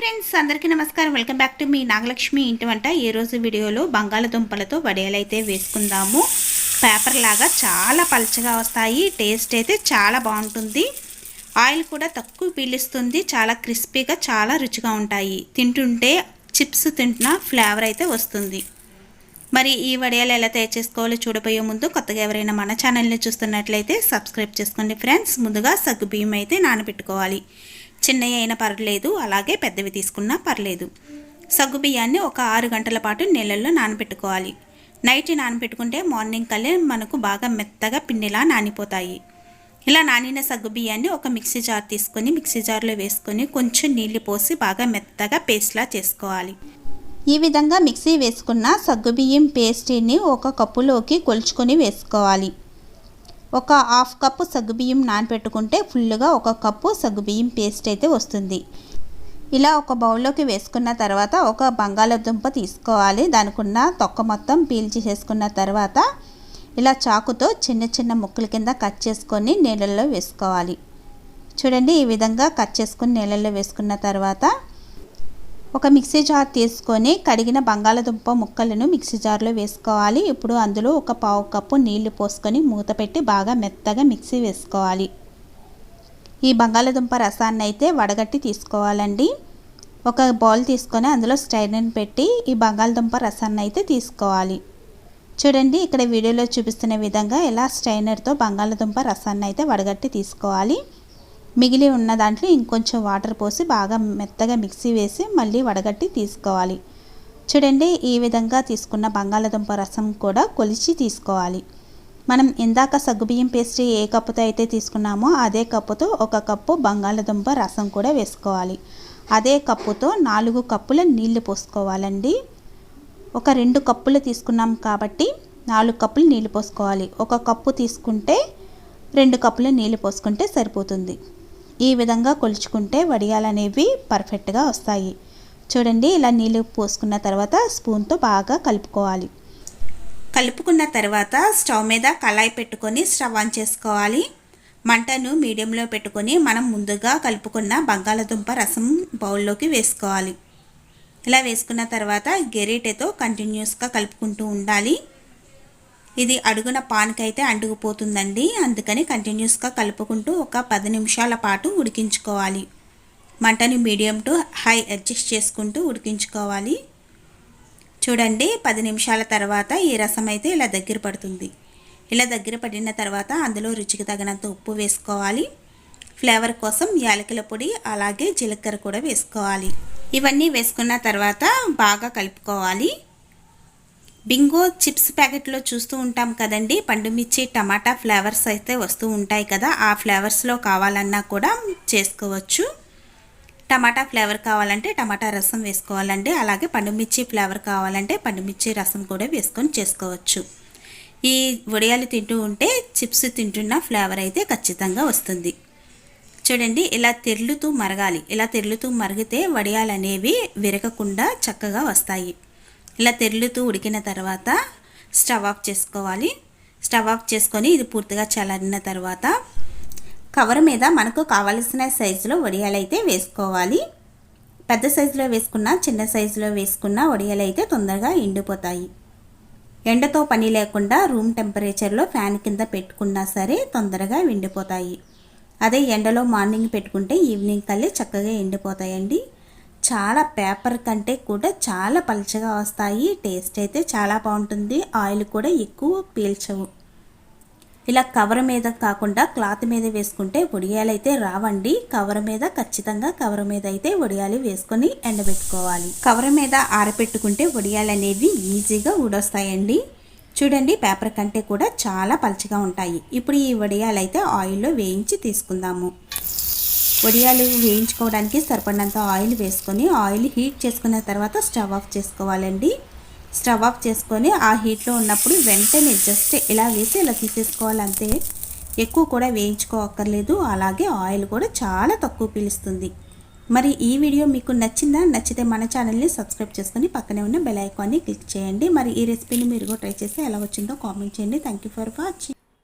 Friends అందరికీ నమస్కారం. Welcome back to మీ నాగలక్ష్మి ఇంటి వంట. ఈరోజు వీడియోలో బంగాళదుంపలతో వడియాలు అయితే వేసుకుందాము. పేపర్ లాగా చాలా పలచగా వస్తాయి. టేస్ట్ అయితే చాలా బాగుంటుంది. ఆయిల్ కూడా తక్కువ పీలుస్తుంది. చాలా క్రిస్పీగా చాలా రుచిగా ఉంటాయి. తింటుంటే చిప్స్ తింటున్న ఫ్లేవర్ అయితే వస్తుంది. మరి ఈ వడియాలు ఎలా తయారు చేసుకోవాలో చూడబోయే ముందు కొత్తగా ఎవరైనా మన ఛానల్ని చూస్తున్నట్లయితే సబ్స్క్రైబ్ చేసుకోండి ఫ్రెండ్స్. ముందుగా సగ్గు బియ్యం అయితే నానబెట్టుకోవాలి. చిన్నవి అయినా పర్లేదు అలాగే పెద్దవి తీసుకున్నా పర్లేదు. సగ్గు బియ్యాన్ని ఒక ఆరు గంటల పాటు నీళ్ళల్లో నానబెట్టుకోవాలి. నైట్ నానబెట్టుకుంటే మార్నింగ్ కల్లే మనకు బాగా మెత్తగా పిండిలా నానిపోతాయి. ఇలా నానిన సగ్గు బియ్యాన్ని ఒక మిక్సీ జార్ తీసుకొని మిక్సీ జార్లో వేసుకొని కొంచెం నీళ్ళు పోసి బాగా మెత్తగా పేస్ట్లా చేసుకోవాలి. ఈ విధంగా మిక్సీ వేసుకున్న సగ్గుబియ్యం పేస్ట్ని ఒక కప్పులోకి కొలుచుకొని వేసుకోవాలి. ఒక హాఫ్ కప్పు సగ్గుబియ్యం నానబెట్టుకుంటే ఫుల్గా ఒక కప్పు సగ్గుబియ్యం పేస్ట్ అయితే వస్తుంది. ఇలా ఒక బౌల్లోకి వేసుకున్న తర్వాత ఒక బంగాళాదుంప తీసుకోవాలి. దానికున్న తొక్క మొత్తం పీల్చి చేసుకున్న తర్వాత ఇలా చాకుతో చిన్న చిన్న ముక్కల కింద కట్ చేసుకొని నీళ్ళల్లో వేసుకోవాలి. చూడండి ఈ విధంగా కట్ చేసుకుని నీళ్ళల్లో వేసుకున్న తర్వాత ఒక మిక్సీ జార్ తీసుకొని కడిగిన బంగాళదుంప ముక్కలను మిక్సీ జార్లో వేసుకోవాలి. ఇప్పుడు అందులో ఒక పావు కప్పు నీళ్ళు పోసుకొని మూత పెట్టి బాగా మెత్తగా మిక్సీ వేసుకోవాలి. ఈ బంగాళదుంప రసాన్ని అయితే వడగట్టి తీసుకోవాలండి. ఒక బౌల్ తీసుకొని అందులో స్టైనర్ పెట్టి ఈ బంగాళదుంప రసాన్ని అయితే తీసుకోవాలి. చూడండి ఇక్కడ వీడియోలో చూపిస్తున్న విధంగా ఇలా స్టైనర్తో బంగాళదుంప రసాన్ని అయితే వడగట్టి తీసుకోవాలి. మిగిలి ఉన్న దాంట్లో ఇంకొంచెం వాటర్ పోసి బాగా మెత్తగా మిక్సీ వేసి మళ్ళీ వడగట్టి తీసుకోవాలి. చూడండి ఈ విధంగా తీసుకున్న బంగాళదుంప రసం కూడా కొలిచి తీసుకోవాలి. మనం ఇందాక సగ్గుబియ్యం పేస్ట్ ఏ కప్పుతో అయితే తీసుకున్నామో అదే కప్పుతో ఒక కప్పు బంగాళదుంప రసం కూడా వేసుకోవాలి. అదే కప్పుతో నాలుగు కప్పుల నీళ్ళు పోసుకోవాలండి. ఒక రెండు కప్పులు తీసుకున్నాం కాబట్టి నాలుగు కప్పులు నీళ్ళు పోసుకోవాలి. ఒక కప్పు తీసుకుంటే రెండు కప్పులు నీళ్ళు పోసుకుంటే సరిపోతుంది. ఈ విధంగా కొలుచుకుంటే వడియాలు అనేవి పర్ఫెక్ట్గా వస్తాయి. చూడండి ఇలా నీళ్ళు పోసుకున్న తర్వాత స్పూన్తో బాగా కలుపుకోవాలి. కలుపుకున్న తర్వాత స్టవ్ మీద కళాయి పెట్టుకొని స్టవ్ ఆన్ చేసుకోవాలి. మంటను మీడియంలో పెట్టుకొని మనం ముందుగా కలుపుకున్న బంగాళదుంప రసం బౌల్లోకి వేసుకోవాలి. ఇలా వేసుకున్న తర్వాత గెరిటెతో కంటిన్యూస్గా కలుపుకుంటూ ఉండాలి. ఇది అడుగున పాన్కైతే అంటుకుపోతుందండి. అందుకని కంటిన్యూస్గా కలుపుకుంటూ ఒక పది నిమిషాల పాటు ఉడికించుకోవాలి. మంటని మీడియం టు హై అడ్జస్ట్ చేసుకుంటూ ఉడికించుకోవాలి. చూడండి పది నిమిషాల తర్వాత ఈ రసం అయితే ఇలా దగ్గర పడుతుంది. ఇలా దగ్గర పడిన తర్వాత అందులో రుచికి తగినంత ఉప్పు వేసుకోవాలి. ఫ్లేవర్ కోసం యాలకుల పొడి అలాగే జీలకర్ర కూడా వేసుకోవాలి. ఇవన్నీ వేసుకున్న తర్వాత బాగా కలుపుకోవాలి. బింగో చిప్స్ ప్యాకెట్లో చూస్తూ ఉంటాం కదండి. పండుమిర్చి టమాటా ఫ్లేవర్స్ అయితే వస్తూ ఉంటాయి కదా. ఆ ఫ్లేవర్స్లో కావాలన్నా కూడా చేసుకోవచ్చు. టమాటా ఫ్లేవర్ కావాలంటే టమాటా రసం వేసుకోవాలండి. అలాగే పండుమిర్చి ఫ్లేవర్ కావాలంటే పండుమిర్చి రసం కూడా వేసుకొని చేసుకోవచ్చు. ఈ వడియాలు తింటూ ఉంటే చిప్స్ తింటున్న ఫ్లేవర్ అయితే ఖచ్చితంగా వస్తుంది. చూడండి ఇలా తెర్లుతూ మరగాలి. ఇలా తెర్లుతూ మరిగితే వడియాలు అనేవి విరగకుండా చక్కగా వస్తాయి. ఇలా తెరులుతూ ఉడికిన తర్వాత స్టవ్ ఆఫ్ చేసుకోవాలి. స్టవ్ ఆఫ్ చేసుకొని ఇది పూర్తిగా చల్లారిన తర్వాత కవర్ మీద మనకు కావలసిన సైజులో వడియాలైతే వేసుకోవాలి. పెద్ద సైజులో వేసుకున్న చిన్న సైజులో వేసుకున్న వడియాలు అయితే తొందరగా ఎండిపోతాయి. ఎండతో పని లేకుండా రూమ్ టెంపరేచర్లో ఫ్యాన్ కింద పెట్టుకున్నా సరే తొందరగా ఎండిపోతాయి. అదే ఎండలో మార్నింగ్ పెట్టుకుంటే ఈవినింగ్ కల్లి చక్కగా ఎండిపోతాయండి. చాలా పేపర్ కంటే కూడా చాలా పలచగా వస్తాయి. టేస్ట్ అయితే చాలా బాగుంటుంది. ఆయిల్ కూడా ఎక్కువ పీల్చవు. ఇలా కవర్ మీద కాకుండా క్లాత్ మీద వేసుకుంటే ఉడియాలు అయితే రావండి. కవర్ మీద ఖచ్చితంగా కవర్ మీద అయితే వడియాలు వేసుకొని ఎండబెట్టుకోవాలి. కవర్ మీద ఆరపెట్టుకుంటే వడియాలు అనేవి ఈజీగా ఊడొస్తాయండి. చూడండి పేపర్ కంటే కూడా చాలా పలచగా ఉంటాయి. ఇప్పుడు ఈ వడియాలైతే అయితే ఆయిల్లో వేయించి తీసుకుందాము. వడియాలు వేయించుకోవడానికి సరిపడినంత ఆయిల్ వేసుకొని ఆయిల్ హీట్ చేసుకున్న తర్వాత స్టవ్ ఆఫ్ చేసుకోవాలండి. స్టవ్ ఆఫ్ చేసుకొని ఆ హీట్లో ఉన్నప్పుడు వెంటనే జస్ట్ ఇలా వేసి ఇలా తీసేసుకోవాలంటే ఎక్కువ కూడా వేయించుకోవక్కర్లేదు అలాగే ఆయిల్ కూడా చాలా తక్కువ పీలుస్తుంది. మరి ఈ వీడియో మీకు నచ్చిందా? నచ్చితే మన ఛానల్ని సబ్స్క్రైబ్ చేసుకొని పక్కనే ఉన్న బెల్ ఐకాన్ని క్లిక్ చేయండి. మరి ఈ రెసిపీని మీరు కూడా ట్రై చేస్తే ఎలా వచ్చిందో కామెంట్ చేయండి. Thank for watching